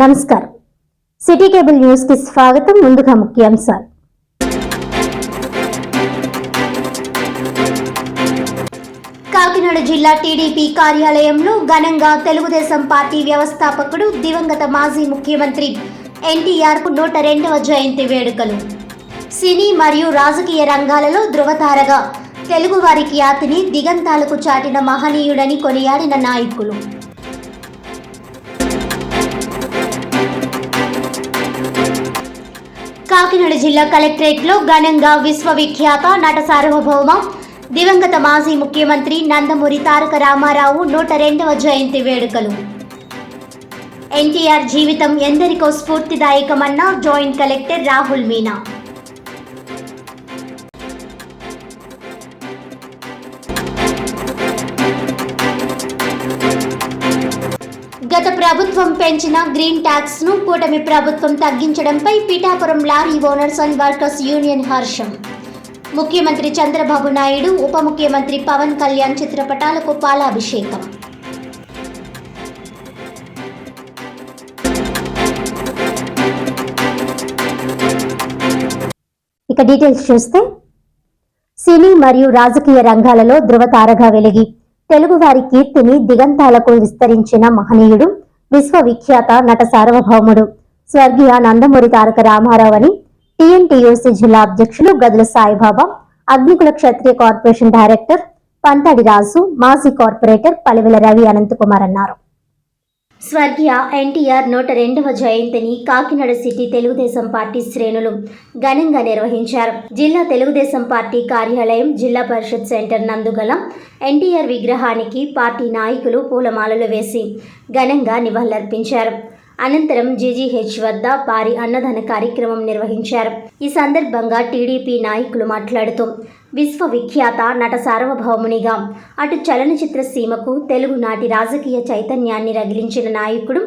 నమస్కారం. City cable న్యూస్కి స్వాగతం ముందుగా ముఖ్యాంశాలు. కాకినాడ జిల్లా టీడీపీ కార్యాలయంలో ఘనంగా తెలుగుదేశం పార్టీ వ్యవస్థాపకుడు దివంగత మాజీ ముఖ్యమంత్రి ఎన్టీఆర్కు నూట రెండవ జయంతి వేడుకలు. సినీ మరియు రాజకీయ రంగాలలో ధృవతారగా తెలుగువారి ఖ్యాతిని దిగంతాలకు చాటిన మహనీయుడని కొనియాడిన నాయకులు. కాకినాడ జిల్లా కలెక్టరేట్లో ఘనంగా విశ్వవిఖ్యాత నట సార్వభౌమ దివంగత మాజీ ముఖ్యమంత్రి నందమూరి తారక రామారావు నూట రెండవ జయంతి వేడుకలు. ఎన్టీఆర్ జీవితం ఎందరికో స్ఫూర్తిదాయకమన్న జాయింట్ కలెక్టర్ రాహుల్ మీనా. గత ప్రభుత్వం పెంచిన గ్రీన్ ట్యాక్స్ను కూటమి ప్రభుత్వం తగ్గించడంపై Pithapuram lorry owners and workers union హర్షం. ముఖ్యమంత్రి చంద్రబాబు నాయుడు ఉప ముఖ్యమంత్రి పవన్ కళ్యాణ్ చిత్రపటాలకు పాలాభిషేకం. ఇక డీటెయిల్స్ చూస్తే సినీ మరియు రాజకీయ రంగాలలో ధృవతారగా వెలిగి తెలుగువారి కీర్తిని దిగంతాలకు విస్తరించిన మహనీయుడు విశ్వవిఖ్యాత నట సార్వభౌముడు. స్వర్గీయ నందమూరి తారక రామారావు అని టీఎన్టీయూసీ జిల్లా అధ్యక్షులు గదుల సాయిబాబా అగ్నికుల క్షత్రియ కార్పొరేషన్ డైరెక్టర్ పంతడి రాజు మాజీ కార్పొరేటర్ పలివెల రవి అనంతకుమార్ అన్నారు. స్వర్గీయ ఎన్టీఆర్ నూట రెండవ జయంతిని కాకినాడ సిటీ తెలుగుదేశం పార్టీ శ్రేణులు ఘనంగా నిర్వహించారు. జిల్లా తెలుగుదేశం పార్టీ కార్యాలయం జిల్లా పరిషత్ సెంటర్ నందుగల ఎన్టీఆర్ విగ్రహానికి పార్టీ నాయకులు పూలమాలలు వేసి ఘనంగా నివాళులర్పించారు. అనంతరం జీజీహెచ్ వద్ద భారీ అన్నదాన కార్యక్రమం నిర్వహించారు. ఈ సందర్భంగా టీడీపీ నాయకులు మాట్లాడుతూ విశ్వవిఖ్యాత నట సార్వభౌమునిగా. అటు చలనచిత్ర సీమకు తెలుగునాటి రాజకీయ చైతన్యాన్ని రగిలించిన నాయకుడు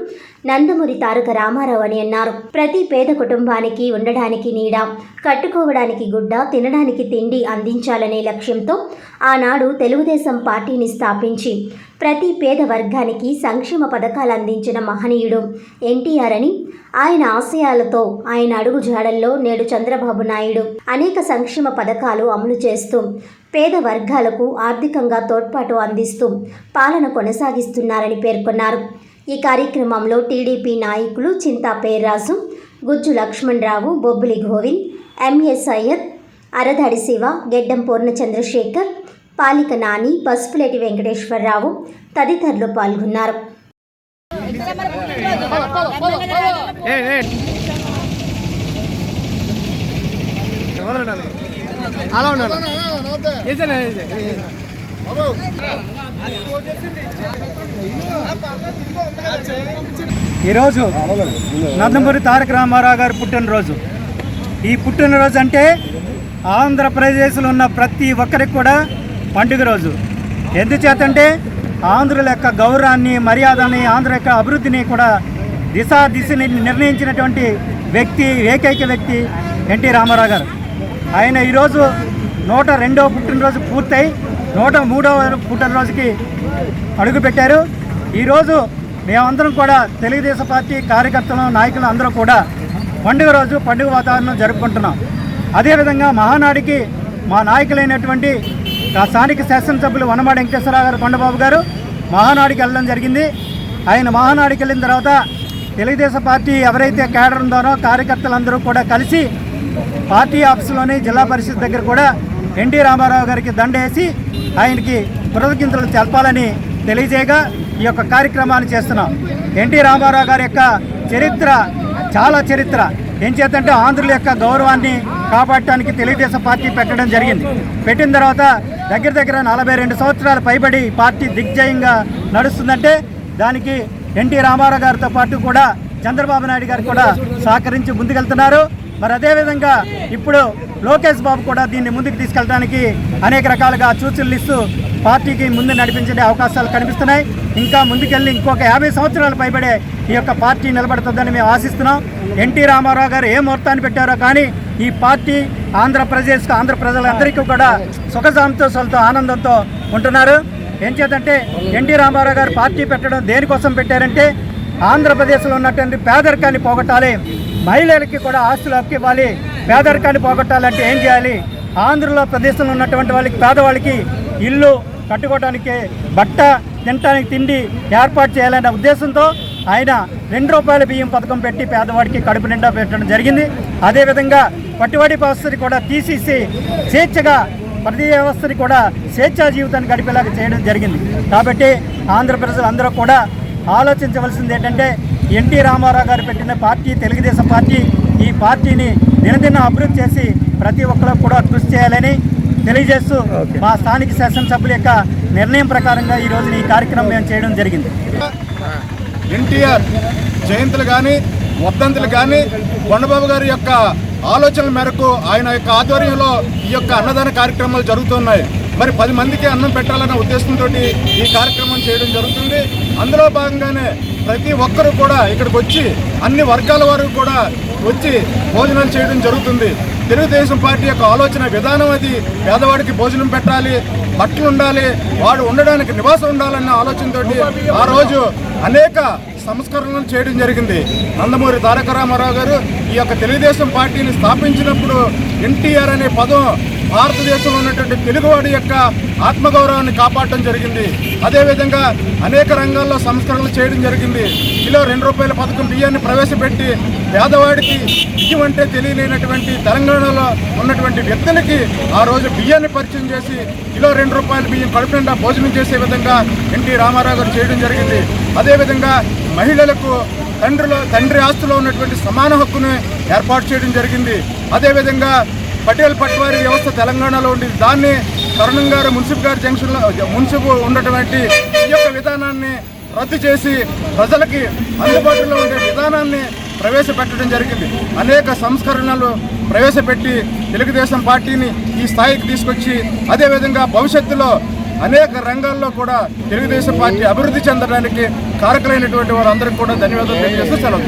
నందమూరి తారక రామారావు అని అన్నారు. ప్రతి పేద కుటుంబానికి ఉండడానికి నీడ కట్టుకోవడానికి గుడ్డ తినడానికి తిండి అందించాలనే లక్ష్యంతో ఆనాడు తెలుగుదేశం పార్టీని స్థాపించి ప్రతి పేద వర్గానికి సంక్షేమ పథకాలు అందించిన మహనీయుడు ఎన్టీఆర్ అని ఆయన ఆశయాలతో ఆయన అడుగు జాడల్లో నేడు చంద్రబాబు నాయుడు. అనేక సంక్షేమ పథకాలు అమలు చేస్తూ పేద వర్గాలకు ఆర్థికంగా తోడ్పాటు అందిస్తూ పాలన కొనసాగిస్తున్నారని పేర్కొన్నారు. ఈ కార్యక్రమంలో టీడీపీ నాయకులు చింతా పేర్రాజు గుజ్జు లక్ష్మణరావు బొబ్బిలి గోవింద్ ఎంఎస్ అయ్యర్ అరదాడి శివ గెడ్డం పూర్ణ చంద్రశేఖర్ పాలిక నాని పసుపులేటి వెంకటేశ్వరరావు తదితరులు పాల్గొన్నారు. అలా ఉండాలి ఈరోజు నందమూరి తారక రామారావు గారు పుట్టినరోజు. ఈ పుట్టినరోజు అంటే ఆంధ్రప్రదేశ్లో ఉన్న ప్రతి ఒక్కరికి కూడా పండుగ రోజు. ఎందుచేతంటే ఆంధ్రుల యొక్క గౌరవాన్ని మర్యాదని ఆంధ్ర యొక్క అభివృద్ధిని కూడా దిశ దిశని నిర్ణయించినటువంటి వ్యక్తి ఏకైక వ్యక్తి ఎన్టీ రామారావు గారు. ఆయన ఈరోజు నూట రెండవ పుట్టినరోజు పూర్తయి నూట మూడవ పుట్టినరోజుకి అడుగుపెట్టారు ఈరోజు మేమందరం కూడా తెలుగుదేశం పార్టీ కార్యకర్తలు నాయకులు అందరూ కూడా పండుగ రోజు పండుగ వాతావరణం జరుపుకుంటున్నాం. అదేవిధంగా మహానాడికి మా నాయకులైనటువంటి స్థానిక శాసనసభ్యులు వనమాడి వెంకటేశ్వరరావు గారు కొండబాబు గారు మహానాడికి వెళ్ళడం జరిగింది. ఆయన మహానాడికి వెళ్ళిన తర్వాత తెలుగుదేశం పార్టీ ఎవరైతే కేడర్ ఉందో కార్యకర్తలందరూ కూడా కలిసి పార్టీ ఆఫీసులోని జిల్లా పరిషత్ దగ్గర కూడా ఎన్టీ రామారావు గారికి దండేసి ఆయనకి కృతజ్ఞతలు తెలపాలని తెలియజేయగా ఈ యొక్క కార్యక్రమాన్ని చేస్తున్నాం. ఎన్టీ రామారావు గారి యొక్క చరిత్ర చాలా చరిత్ర. ఏం చేద్దంటే ఆంధ్రుల యొక్క గౌరవాన్ని కాపాడటానికి తెలుగుదేశం పార్టీ పెట్టడం జరిగింది. పెట్టిన తర్వాత దగ్గర దగ్గర నలభై రెండు సంవత్సరాలు పైబడి పార్టీ దిగ్జయంగా నడుస్తుందంటే దానికి ఎన్టీ రామారావు గారితో పాటు కూడా చంద్రబాబు నాయుడు గారు కూడా సహకరించి ముందుకెళ్తున్నారు. మరి అదేవిధంగా ఇప్పుడు లోకేష్ బాబు కూడా దీన్ని ముందుకు తీసుకెళ్ళడానికి అనేక రకాలుగా సూచనలు ఇస్తూ పార్టీకి ముందు నడిపించే అవకాశాలు కనిపిస్తున్నాయి. ఇంకా ముందుకెళ్ళి ఇంకొక యాభై సంవత్సరాలు పైబడే ఈ యొక్క పార్టీ నిలబడుతుందని మేము ఆశిస్తున్నాం. ఎన్టీ రామారావు గారు ఏ ముహూర్తాన్ని పెట్టారో కానీ ఈ పార్టీ ఆంధ్రప్రదేశ్కు ఆంధ్ర ప్రజలందరికీ కూడా సుఖ సంతోషాలతో ఆనందంతో ఉంటున్నారు. ఏం చేద్దంటే ఎన్టీ రామారావు గారు పార్టీ పెట్టడం దేనికోసం పెట్టారంటే ఆంధ్రప్రదేశ్లో ఉన్నటువంటి పేదరికాన్ని పోగొట్టాలి. మహిళలకి కూడా ఆస్తులు హక్కు ఇవ్వాలి. పేదరికాన్ని పోగొట్టాలంటే ఏం చేయాలి? ఆంధ్రలో ప్రదేశంలో ఉన్నటువంటి వాళ్ళకి పేదవాళ్ళకి ఇల్లు కట్టుకోవడానికి బట్ట తినడానికి తిండి ఏర్పాటు చేయాలనే ఉద్దేశంతో ఆయన రెండు రూపాయల బియ్యం పథకం పెట్టి పేదవాడికి కడుపు నిండా పెట్టడం జరిగింది. అదేవిధంగా పట్టుబడి పరిస్థితి కూడా తీసేసి స్వేచ్ఛగా ప్రతి వ్యవస్థని కూడా స్వేచ్ఛా జీవితాన్ని గడిపేలాగా చేయడం జరిగింది. కాబట్టి ఆంధ్ర అందరూ కూడా ఆలోచించవలసింది ఏంటంటే ఎన్టీ రామారావు గారు పెట్టిన పార్టీ తెలుగుదేశం పార్టీ ఈ పార్టీని దినదిన అభివృద్ధి చేసి ప్రతి ఒక్కరు కూడా కృషి చేయాలని తెలియజేస్తూ మా స్థానిక శాసనసభ్యుల యొక్క నిర్ణయం ప్రకారంగా ఈ రోజున ఈ కార్యక్రమం మేము చేయడం జరిగింది. ఎన్టీఆర్ జయంతులు కానీ వర్ధంతులు కానీ కొండబాబు గారి యొక్క ఆలోచనల మేరకు ఆయన యొక్క ఆధ్వర్యంలో ఈ యొక్క అన్నదాన కార్యక్రమాలు జరుగుతున్నాయి. మరి పది మందికి అన్నం పెట్టాలన్న ఉద్దేశంతో ఈ కార్యక్రమం చేయడం జరుగుతుంది. అందులో భాగంగానే ప్రతి ఒక్కరూ కూడా ఇక్కడికి వచ్చి అన్ని వర్గాల వారు కూడా వచ్చి భోజనాలు చేయడం జరుగుతుంది. తెలుగుదేశం పార్టీ యొక్క ఆలోచన విధానం అది. పేదవాడికి భోజనం పెట్టాలి బట్టలు ఉండాలి వాడు ఉండడానికి నివాసం ఉండాలన్న ఆలోచనతో ఆ రోజు అనేక సంస్కరణలు చేయడం జరిగింది. నందమూరి తారక రామారావు గారు ఈ యొక్క తెలుగుదేశం పార్టీని స్థాపించినప్పుడు ఎన్టీఆర్ అనే పదం భారతదేశంలో ఉన్నటువంటి తెలుగువాడి యొక్క ఆత్మగౌరవాన్ని కాపాడటం జరిగింది. అదేవిధంగా అనేక రంగాల్లో సంస్కరణలు చేయడం జరిగింది. కిలో రెండు రూపాయల పథకం బియ్యాన్ని ప్రవేశపెట్టి పేదవాడికి బియ్యం అంటే తెలియలేనటువంటి తెలంగాణలో ఉన్నటువంటి వ్యక్తులకి ఆ రోజు బియ్యాన్ని పరిచయం చేసి కిలో రెండు రూపాయల బియ్యం కడుపు నిండా భోజనం చేసే విధంగా ఎన్టీ రామారావు గారు చేయడం జరిగింది. అదేవిధంగా మహిళలకు తండ్రిలో తండ్రి ఆస్తిలో ఉన్నటువంటి సమాన హక్కును ఏర్పాటు చేయడం జరిగింది. అదేవిధంగా పటేల్ పట్వారీ వ్యవస్థ తెలంగాణలో ఉండేది దాన్ని కరుణం గారు మున్సిపల్ గారి జంక్షన్లో మున్సిపల్ ఉన్నటువంటి ఈ యొక్క విధానాన్ని రద్దు చేసి ప్రజలకి అందుబాటులో ఉండే విధానాన్ని ప్రవేశపెట్టడం జరిగింది. అనేక సంస్కరణలు ప్రవేశపెట్టి తెలుగుదేశం పార్టీని ఈ స్థాయికి తీసుకొచ్చి అదేవిధంగా భవిష్యత్తులో అనేక రంగాల్లో కూడా తెలుగుదేశం పార్టీ అభివృద్ధి చెందడానికి కారకులైనటువంటి వారందరికీ కూడా ధన్యవాదాలు తెలియజేస్తూ సెలవు